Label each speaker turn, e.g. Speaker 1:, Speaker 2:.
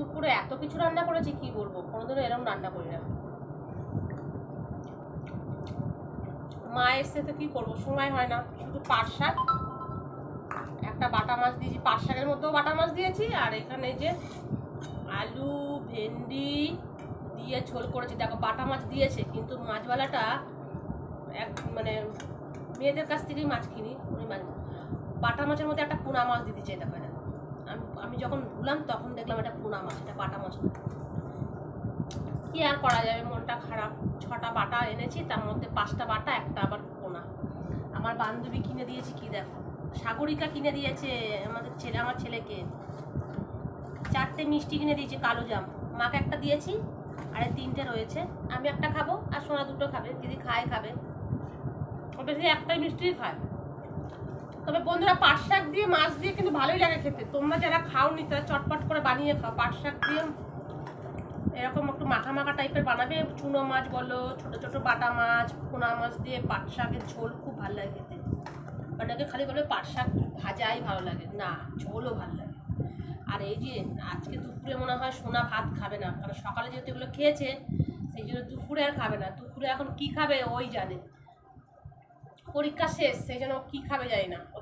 Speaker 1: দুপুরে এত কিছু রান্না করেছি, কি বলব? কোনোদিনও এরকম রান্না করি না মা এসছে তো কি করব? সময় হয় না। শুধু পাট শাক, একটা বাটা মাছ দিয়েছি, পাট শাকের মধ্যেও বাটা মাছ দিয়েছি, আর এখানে যে আলু, ভেন্ডি দিয়ে ঝোল করেছি। দেখো, বাটা মাছ দিয়েছে, কিন্তু মাছওয়ালাটা এক মানে মেয়েদের কাছ থেকেই মাছ কিনি, ওই মাছ। বাটা মাছের মধ্যে একটা পোনা মাছ দিতে চাই, দেখো আমি যখন ধুলাম তখন দেখলাম এটা পোনা মাছ এটা বাটা মাছ। কি আর করা যাবে? মনটা খারাপ। ছটা বাটা এনেছি, তার মধ্যে পাঁচটা বাটা, একটা আবার পোনা। আমার বান্ধবী কিনে দিয়েছে, কি দেখো? সাগরিকা কিনে দিয়েছে, আমাদের ছেলে, আমার ছেলেকে। চারটে মিষ্টি কিনে দিয়েছে, কালো জাম। মাকে একটা দিয়েছি, আর তিনটে রয়েছে। আমি একটা খাব, আর সোনা দুটো খাবে। দিদি খায় খাবে। ওটা একটাই মিষ্টি খায়। তবে বন্ধুরা পাট শাক দিয়ে, মাছ দিয়ে কিন্তু ভালোই লাগে খেতে। তোমরা যারা খাওনি, তারা চটপট করে বানিয়ে খাও। পাট শাক দিয়ে এরকম একটু মাখা মাখা টাইপের বানাবে। চুনো মাছ বলো, ছোট ছোট বাটা মাছ, পোনা মাছ দিয়ে পাট শাকের ঝোল খুব ভালো লাগে খেতে। অনেকে খালি বলে পাট শাক ভাজাই ভালো লাগে। না, ঝোলও ভালো লাগে। আর এই যে আজকে দুপুরে মনে হয় সোনা ভাত খাবে না, কারণ সকালে যেহেতু এগুলো খেয়েছে, সেই জন্য দুপুরে আর খাবে না। দুপুরে এখন কি খাবে ওই জানে। পরীক্ষা শেষ, সেই জন্য কী খাবে জানি না। ও